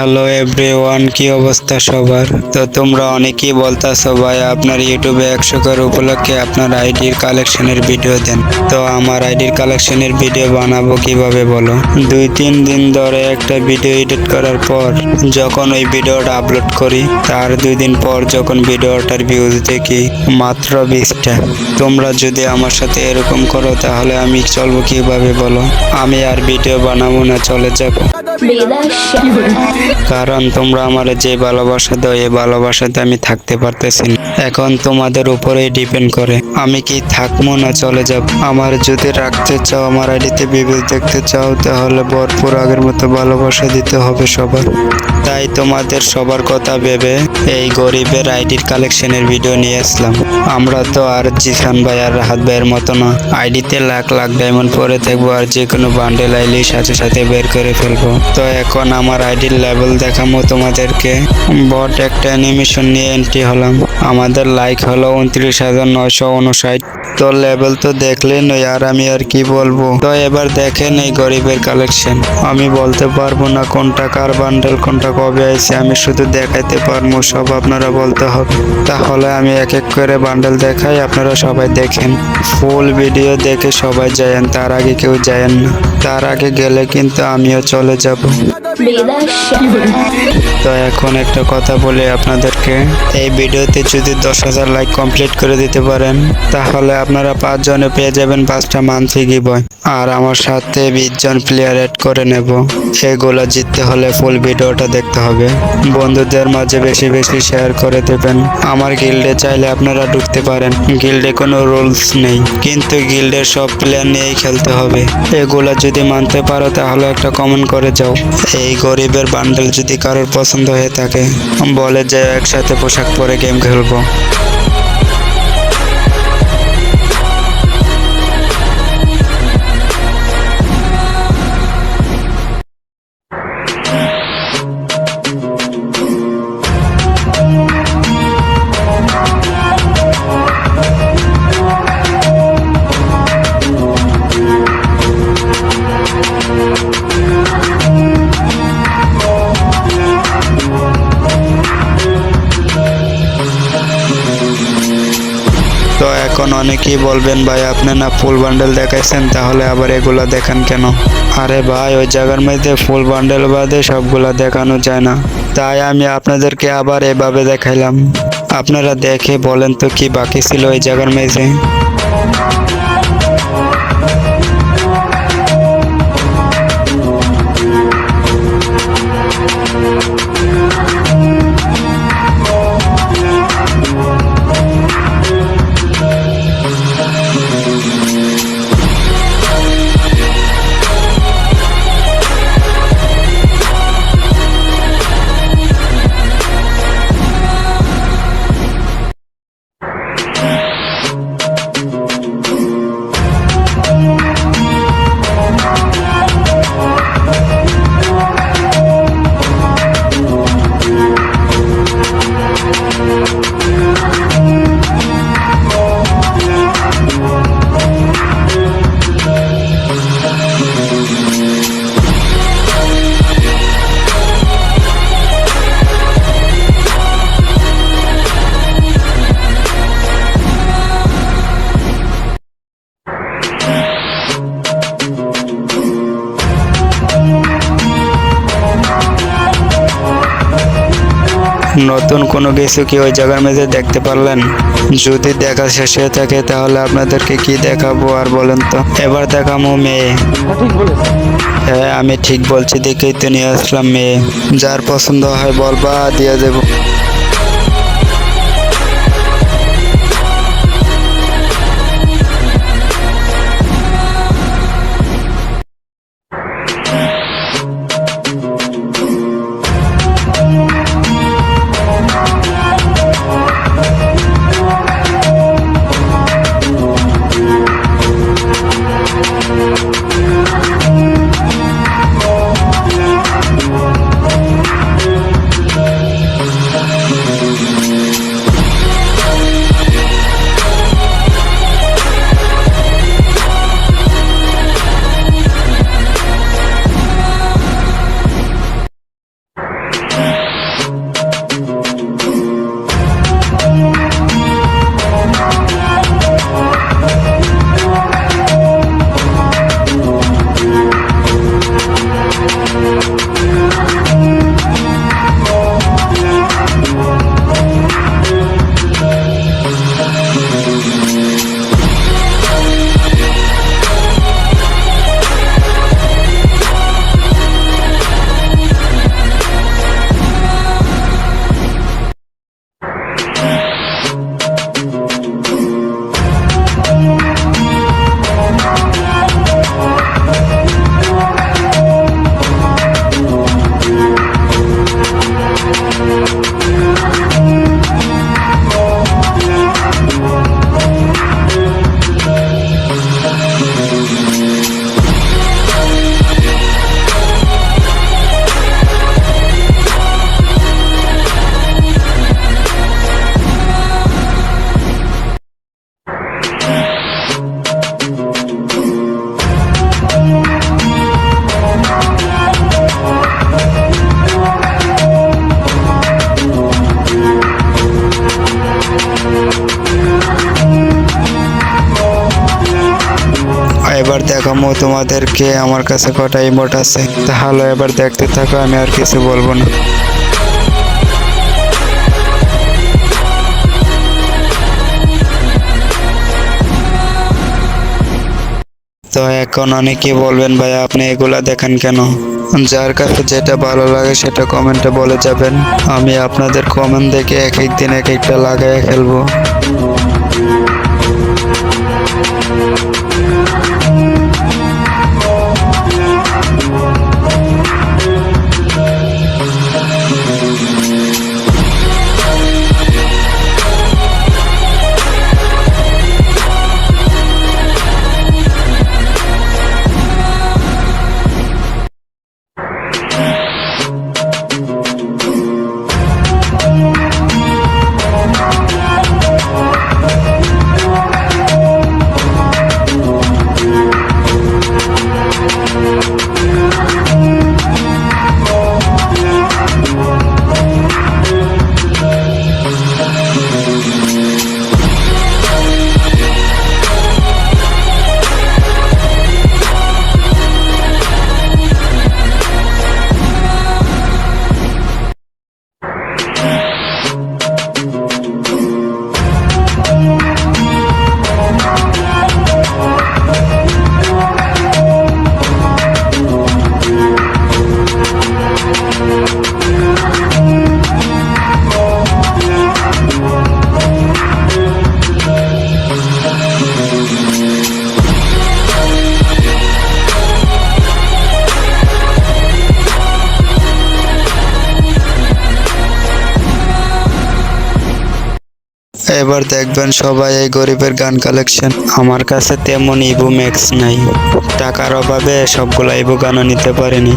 Hello everyone, কি অবস্থা সবার? তো তোমরা অনেকেই বলতাছো ভাই, আপনার ইউটিউবে একশো করে উপলক্ষে আপনার আইডির কালেকশনের ভিডিও দেন। তো আমার আইডির কালেকশনের ভিডিও বানাবো কীভাবে বলো? দুই তিন দিন ধরে একটা ভিডিও এডিট করার পর যখন ওই ভিডিওটা আপলোড করি, তার দুই দিন পর যখন ভিডিওটার ভিউজ দেখি, মাত্র বিশটা। তোমরা যদি আমার সাথে এরকম করো, তাহলে আমি চলবো কীভাবে বলো? আমি আর ভিডিও বানাবো না, চলে যাব। কারণ তোমরা আমার যে ভালোবাসা দাও এই ভালোবাসাতে আমি থাকতে পারতেছি এখন তোমাদের উপরেই ডিপেন্ড করে। আমি কি থাকব না চলে যাব? আমার যদি রাখতে চাও, আমার আইডিতে বিবিধ দেখতে চাও, তাহলে ভরপুর আগের মতো ভালোবাসা দিতে হবে সবার। তাই তোমাদের সবার কথা ভেবে এই গরিবের আইডির কালেকশনের ভিডিও নিয়ে আসলাম। আমরা তো আর জিসান ভাই আর রাহাত ভাইয়ের মতো না। আইডিতে লাখ লাখ ডায়মন্ড পরে থাকব আর যে কোনো বান্ডেল আইলেই সাথে সাথে বের করে ফেলব। তো এখন আমার আইডির লেভেল দেখাবো তোমাদেরকে। বট একটা অ্যানিমেশন নিয়ে এন্ট্রি হলাম। আমাদের লাইক হলো উনত্রিশ হাজার নয়শো উনষাট তো লেভেল তো দেখলেন আর আমি আর কি বলব? তো এবার দেখেন এই গরিবের কালেকশন আমি বলতে পারব না কোনটা কার বান্ডেল কোনটা কবে আইছে, আমি শুধু দেখাইতে পারব, সব আপনারা বলতে হবে। তাহলে আমি এক এক করে বান্ডেল দেখাই, আপনারা সবাই দেখেন। ফুল ভিডিও দেখে সবাই যায়েন, তার আগে কেউ যায়েন না। তার আগে গেলে কিন্তু আমিও চলে যাব। তো এখন একটা কথা বলি আপনাদেরকে। এই ভিডিওতে যদি দশ হাজার লাইক কমপ্লিট করে দিতে পারেন, তাহলে আপনারা পাঁচজনে পেয়ে যাবেন পাঁচটা মান্থলি গিবয়। আর আমার সাথে বিশ জন প্লেয়ার অ্যাড করে নেব। এগুলো জিততে হলে ফুল ভিডিওটা দেখতে হবে। বন্ধুদের মাঝে বেশি বেশি শেয়ার করে দেবেন। আমার গিল্ডে চাইলে আপনারা ঢুকতে পারেন। গিল্ডে কোনো রুলস নেই। কিন্তু গিল্ডের সব প্লেয়ার নিয়েই খেলতে হবে। এগুলো যদি মানতে পারো তাহলে একটা কমেন্ট করে যাও। এই গরিবের বান্ডেল যদি কারোর পছন্দ হয়ে থাকে, বলে যে একসাথে পোশাক পরে গেম খেলব। তো এখন অনেকেই বলবেন, ভাই, আপনি না ফুল বান্ডেল দেখাইছেন, তাহলে আবার এগুলা দেখান কেন? আরে ভাই, ওই জায়গার মধ্যে ফুল বান্ডেল বাদে সবগুলা দেখানো যায় না। তাই আমি আপনাদেরকে আবার এভাবে দেখাইলাম। আপনারা দেখে বলেন তো কি বাকি ছিল ওই জায়গার মেঝে নতুন কোনো কিছু কি ওই জায়গার মধ্যে দেখতে পারলেন? যদি দেখা শেষ হয়ে থাকে তাহলে আপনাদেরকে কি দেখাবো আর বলেন তো? এবার দেখামো মেয়ে। হ্যাঁ আমি ঠিক বলছি, দেখেই তো নিয়ে আসলাম মেয়ে। যার পছন্দ হয় বলবা দিয়ে দেবো। আম্মু তোমাদেরকে আমার কাছে কটা ইমোট আছে, তাহলে এবার দেখতে থাকো, আমি আর কিছু বলব না। তো এখন অনেকে বলবেন ভাই, আপনি এগুলা দেখেন কেন? যার কাছে যেটা ভালো লাগে সেটা কমেন্টে বলে যাবেন। আমি আপনাদের কমেন্ট দেখে এক এক দিন এক একটা লাগায় খেলব। এবার দেখবেন সবাই এই গরিবের গান কালেকশন আমার কাছে তেমন ইবু ম্যাক্স নাই। টাকার অভাবে সবগুলো ইবু গানও নিতে পারিনি।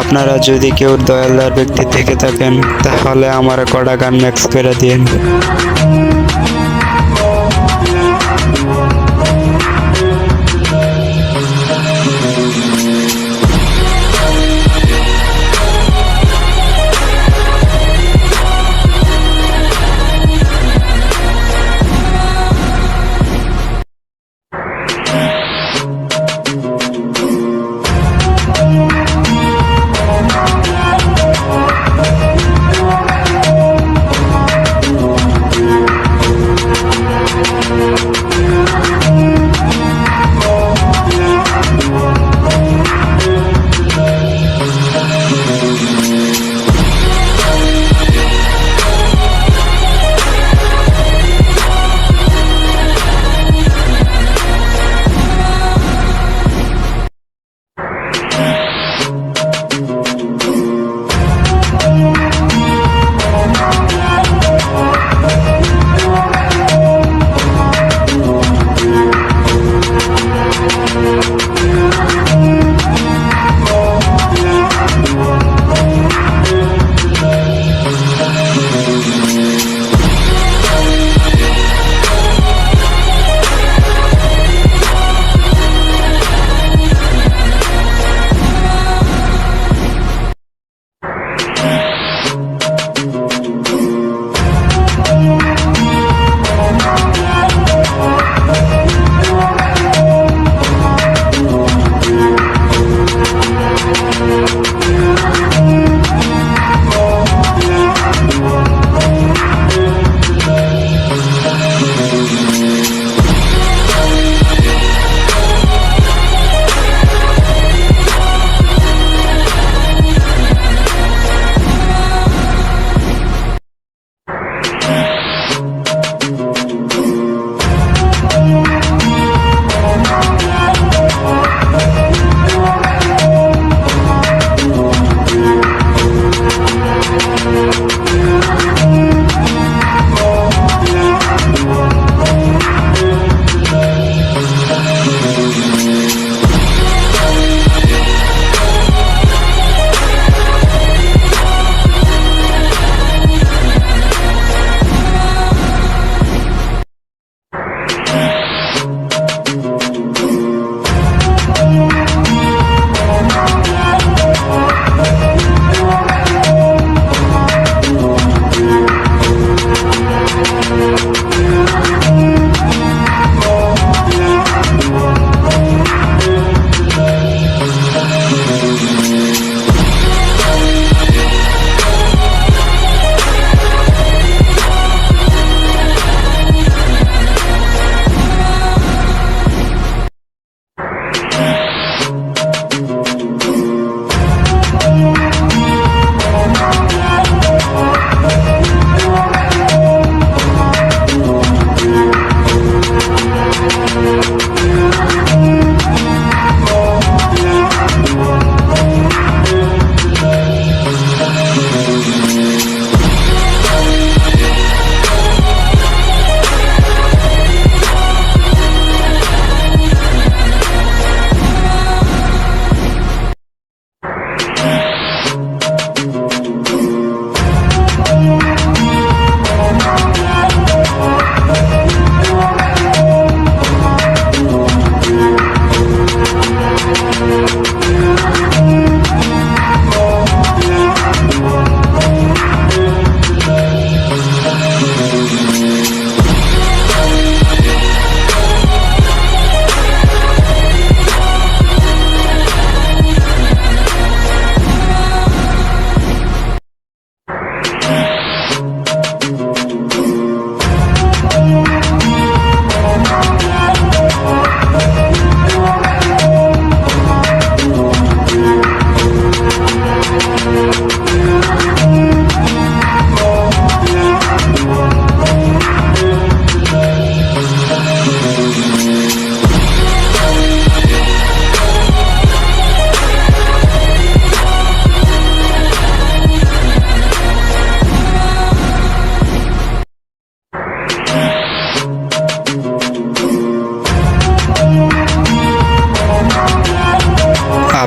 আপনারা যদি কেউ দয়ালদার ব্যক্তি থেকে থাকেন, তাহলে আমার কটা গান ম্যাক্স করে দিন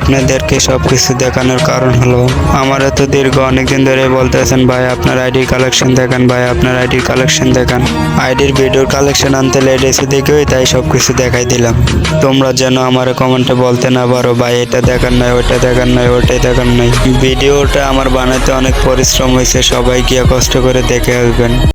আপনাদেরকে সব কিছু দেখানোর কারণ হলো, আমার এত দীর্ঘ অনেকদিন ধরে বলতেছেন ভাই, আপনার আইডির কালেকশন দেখান, ভাই, আপনার আইডির কালেকশন দেখান। আইডির ভিডিওর কালেকশন আনতে লেট এসে দেখেই তাই সব কিছু দেখাই দিলাম। তোমরা যেন আমার কমেন্টে বলতে না পারো, ভাই, এটা দেখার নাই ওটা দেখার নাই, ওইটাই দেখার নয় ভিডিওটা আমার বানাতে অনেক পরিশ্রম হয়েছে সবাই গিয়ে কষ্ট করে দেখে আসবেন।